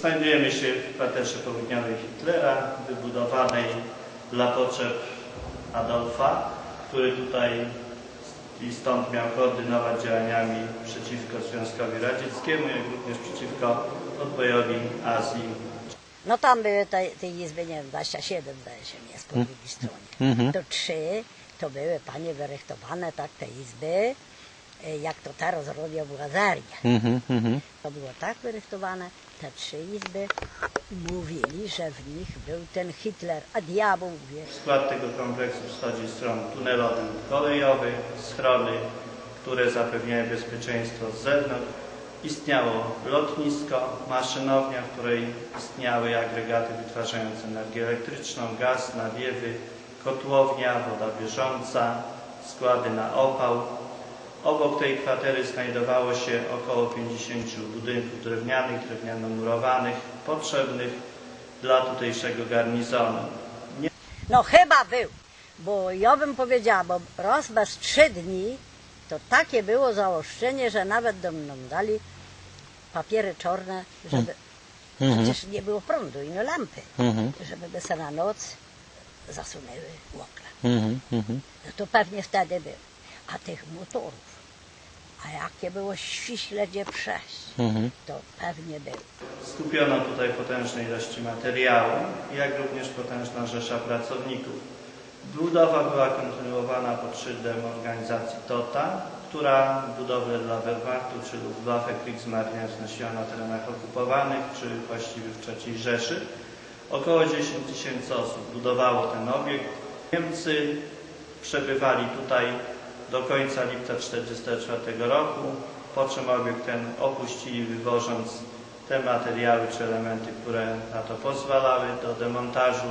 Znajdujemy się w kwaterze południowej Hitlera, wybudowanej dla potrzeb Adolfa, który tutaj i stąd miał koordynować działaniami przeciwko Związkowi Radzieckiemu, jak również przeciwko odbojowi Azji. No tam były te, te izby, nie wiem, 27 zdaje się jest po drugiej stronie. To trzy, to były panie wyrechtowane, tak, te izby, e, jak to teraz robią w Łazarii. To było tak wyrechtowane, te trzy izby, mówili, że w nich był ten Hitler, a diabeł. W skład tego kompleksu wchodzi stron tunelowy kolejowy, schrony, które zapewniają bezpieczeństwo z zewnątrz. Istniało lotnisko, maszynownia, w której istniały agregaty wytwarzające energię elektryczną, gaz, nawiewy, kotłownia, woda bieżąca, składy na opał. Obok tej kwatery znajdowało się około 50 budynków drewnianych, drewniano-murowanych, potrzebnych dla tutejszego garnizonu. Nie No chyba był, bo ja bym powiedziała, bo raz bez trzy dni, to takie było zaoszczenie, że nawet do nam dali papiery czarne, żeby, przecież nie było prądu i no lampy, żeby by se na noc zasunęły okna. No to pewnie wtedy był. A tych motorów, a jakie było ściśle gdzie przejść, to pewnie był. Skupiono tutaj potężne ilości materiału, jak również potężna rzesza pracowników. Budowa była kontynuowana pod szyldem organizacji TOTA, która budowlę dla Wehrmachtu czy Luftwaffe Kriegsmarine znosiła na terenach okupowanych, czy właściwie w III Rzeszy. Około 10 tysięcy osób budowało ten obiekt. Niemcy przebywali tutaj do końca lipca 1944 roku, po czym obiekt ten opuścili, wywożąc te materiały czy elementy, które na to pozwalały do demontażu